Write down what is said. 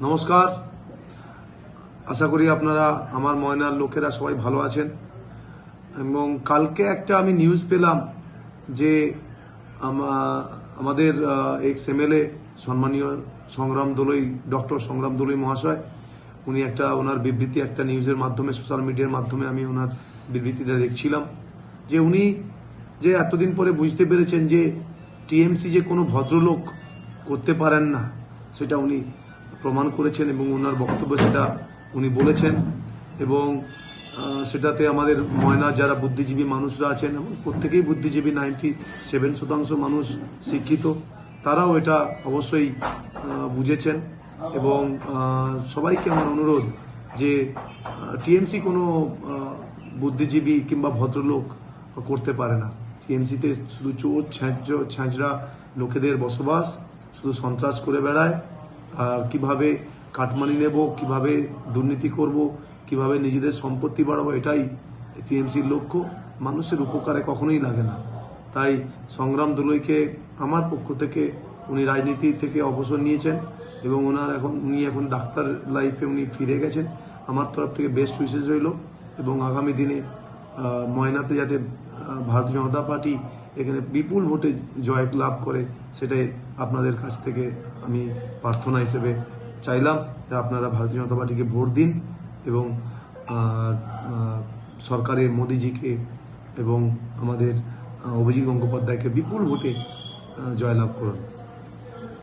নমস্কার। আশা করি আপনারা, আমার ময়নার লোকেরা সবাই ভালো আছেন। এবং কালকে একটা আমি নিউজ পেলাম যে আমা- আমাদের এক্স এমএলএ সম্মানীয় সংগ্রাম দলই ডক্টর সংগ্রাম দলই মহাশয়, উনি একটা, ওনার বিবৃতি একটা নিউজের মাধ্যমে সোশ্যাল মিডিয়ার মাধ্যমে আমি ওনার বিবৃতিটা দেখছিলাম। যে উনি যে এতদিন পরে বুঝতে পেরেছেন যে টিএমসি যে কোনো ভদ্রলোক করতে পারেন না, সেটা উনি প্রমাণ করেছেন এবং ওনার বক্তব্য সেটা উনি বলেছেন এবং সেটাতে আমাদের ময়না যারা বুদ্ধিজীবী মানুষরা আছেন এবং প্রত্যেকেই বুদ্ধিজীবী নাইনটি সেভেন শতাংশ মানুষ শিক্ষিত, তারাও এটা অবশ্যই বুঝেছেন এবং সবাইকে আমার অনুরোধ যে টিএমসি কোনো বুদ্ধিজীবী কিংবা ভদ্রলোক করতে পারে না। টিএমসিতে শুধু চোর, ছ্যাঁচ, ছ্যাঁচড়া লোকেদের বসবাস, শুধু সন্ত্রাস করে বেড়ায়। কীভাবে কাটমানি নেব, কীভাবে দুর্নীতি করব, কীভাবে নিজেদের সম্পত্তি বাড়াবো, এটাই টিএমসির লক্ষ্য। মানুষের উপকারে কখনোই লাগে না। তাই সংগ্রাম দলইকে আমার পক্ষ থেকে উনি রাজনীতি থেকে অবসর নিয়েছেন এবং ওনার এখন, উনি এখন ডাক্তার লাইফে উনি ফিরে গেছেন। আমার তরফ থেকে বেস্ট উইশেস রইল এবং আগামী দিনে ময়নাতে যাতে ভারতীয় জনতা পার্টি এখানে বিপুল ভোটে জয় লাভ করে, সেটাই আপনাদের কাছ থেকে আমি প্রার্থনা হিসেবে চাইলাম যে আপনারা ভারতীয় জনতা পার্টিকে ভোট দিন এবং সরকারের মোদিজিকে এবং আমাদের অভিজিৎ গঙ্গোপাধ্যায়কে বিপুল ভোটে জয়লাভ করুন।